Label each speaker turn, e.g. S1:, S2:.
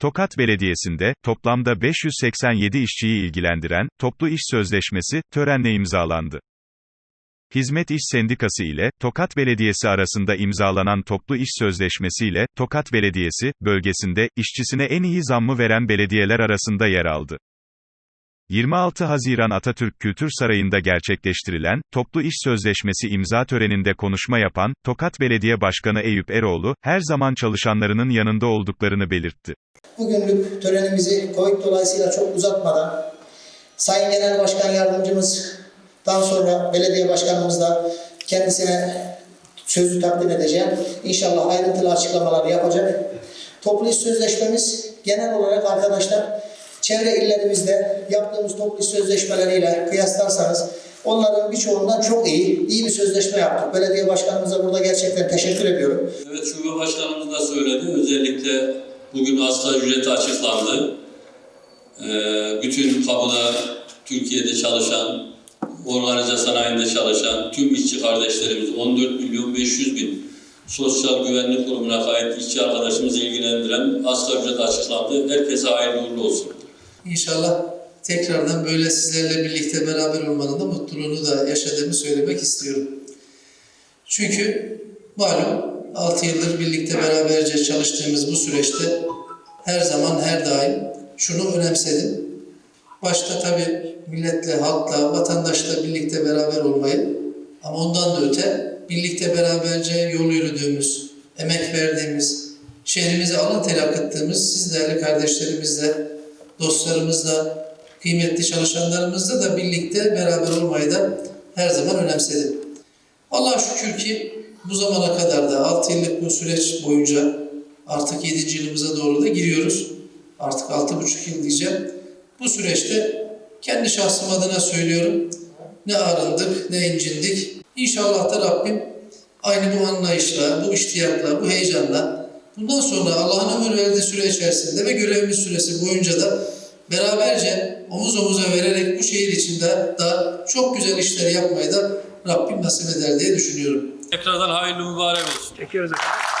S1: Tokat Belediyesi'nde, toplamda 587 işçiyi ilgilendiren, toplu iş sözleşmesi, törenle imzalandı. Hizmet İş Sendikası ile, Tokat Belediyesi arasında imzalanan toplu iş sözleşmesi ile, Tokat Belediyesi, bölgesinde, işçisine en iyi zammı veren belediyeler arasında yer aldı. 26 Haziran Atatürk Kültür Sarayı'nda gerçekleştirilen, toplu iş sözleşmesi imza töreninde konuşma yapan, Tokat Belediye Başkanı Eyüp Eroğlu, her zaman çalışanlarının yanında olduklarını belirtti.
S2: Bugünlük törenimizi Covid dolayısıyla çok uzatmadan Sayın Genel Başkan Yardımcımızdan sonra belediye başkanımız da kendisine sözü takdim edeceğim. İnşallah ayrıntılı açıklamalar yapacak. Toplu iş sözleşmemiz genel olarak arkadaşlar çevre illerimizde yaptığımız toplu sözleşmeleriyle kıyaslarsanız onların birçoğundan çok iyi, iyi bir sözleşme yaptık. Belediye başkanımıza burada gerçekten teşekkür ediyorum.
S3: Evet Şube Başkanımız da söyledi. Özellikle bugün asgari ücreti açıklandı. Ee, bütün kamuda Türkiye'de çalışan, organize sanayinde çalışan tüm işçi kardeşlerimiz 14 milyon 500 bin Sosyal Güvenlik Kurumu'na kayıt işçi arkadaşımızı ilgilendiren asgari ücret açıklandı. Herkese hayırlı uğurlu olsun.
S4: İnşallah tekrardan böyle sizlerle birlikte beraber olmanın da mutluluğunu da yaşadığımı söylemek istiyorum. Çünkü malum 6 yıldır birlikte beraberce çalıştığımız bu süreçte her zaman her daim şunu önemsedim. Başta tabii milletle, halkla, vatandaşla birlikte beraber olmayı ama ondan da öte birlikte beraberce yol yürüdüğümüz, emek verdiğimiz, şehrimize alın teri akıttığımız siz değerli kardeşlerimizle, dostlarımızla, kıymetli çalışanlarımızla da birlikte beraber olmayı da her zaman önemsedim. Allah'a şükür ki bu zamana kadar da 6 yıllık bu süreç boyunca artık 7. yılımıza doğru da giriyoruz. Artık 6,5 yıl diyeceğim. Bu süreçte kendi şahsım adına söylüyorum. Ne arındık, ne incindik. İnşallah da Rabbim aynı bu anlayışla, bu iştiyakla, bu heyecanla bundan sonra Allah'ın ömür verdiği süre içerisinde ve görevimiz süresi boyunca da beraberce omuz omuza vererek bu şehir içinde daha çok güzel işler yapmayı da Rabbim nasip eder diye düşünüyorum.
S3: Tekrardan hayırlı mübarek olsun.
S5: Çekiyoruz efendim.